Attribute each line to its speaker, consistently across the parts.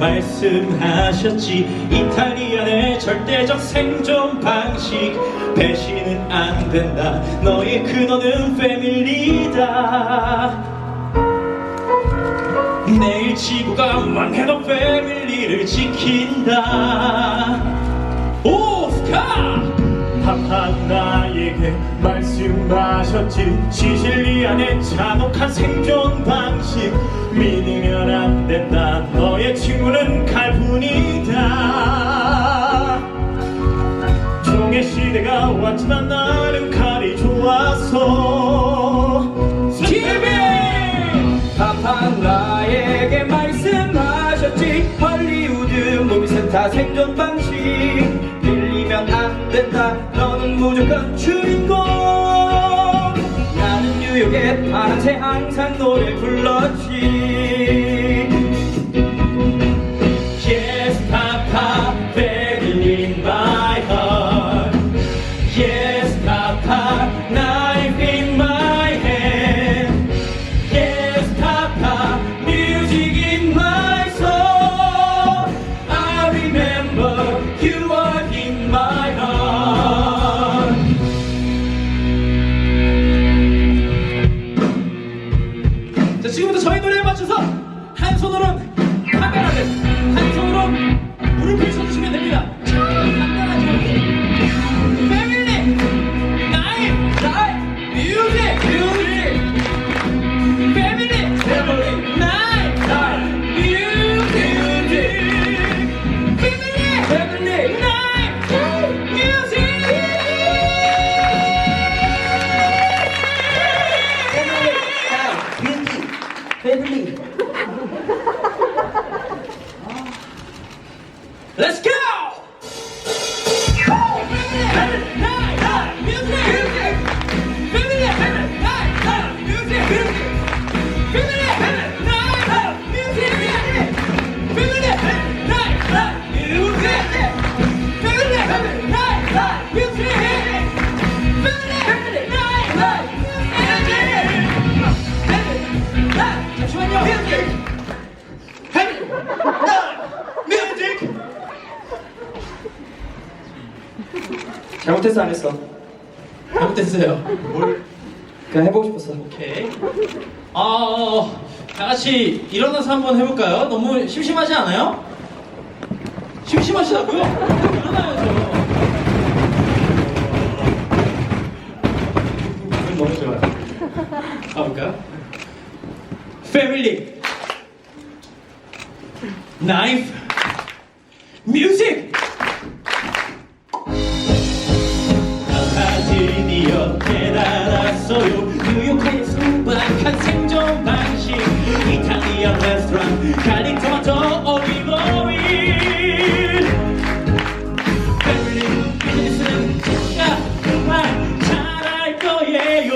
Speaker 1: 말씀하셨지. 이탈리안의 절대적 생존 방식. 배신은 안 된다. 너의 근원은 패밀리다. 내일 지구가 망해도 패밀리를 지킨다. 오스카! 파파 나에게 말 씀하셨지? 시실리안의 잔혹한 생존 방식. 믿으면 안 된다. 너의 친구는 칼뿐이다. 종의 시대가 왔지만 나는 칼이 좋아서. 스티비
Speaker 2: 파파 나에게 말씀하셨지. 헐리우드 무비센터 생존 방식. 빌리면 안 된다. 너는 무조건 주인공 나는 뉴욕의 파란새 항상 노래 불렀지
Speaker 1: 지금부터 저희 노래에 맞춰서 한 손으로는 카메라를, 한 손으로 무릎을 쳐주시면 됩니다. 간단하죠? 패밀리, 나이, 나이, 뮤직, 뮤직.
Speaker 2: 잘못했어 안 했어
Speaker 1: 잘못했어요. 뭘?
Speaker 2: 그냥 해보고 싶었어
Speaker 1: 오케이. 어, 다 같이 일어나서 한번 해볼까요? 너무 심심하지 않아요? 심심하시다고요? 일어나야죠. 기분 너무 좋아요. 가볼까요? 패밀리 나이프 뮤직 갈릭 토마토 올리브 오일 패밀리 비즈니스는 제가 정말 잘할 거예요.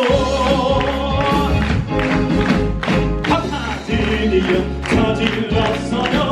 Speaker 1: 파파 드디어 저질렀어요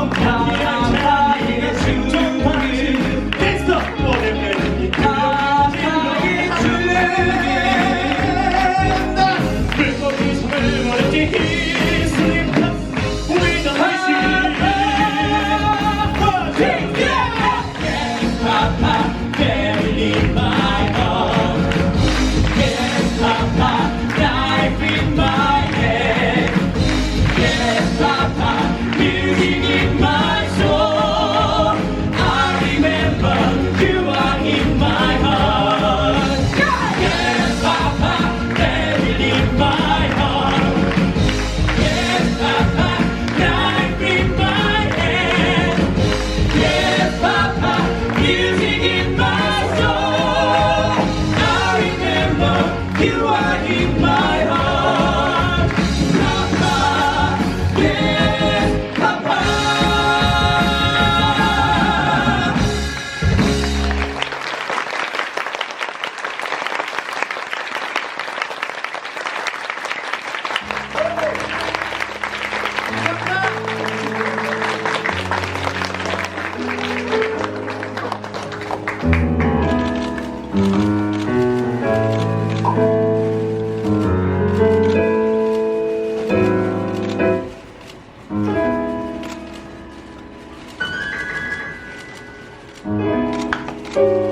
Speaker 1: you are in my thank you.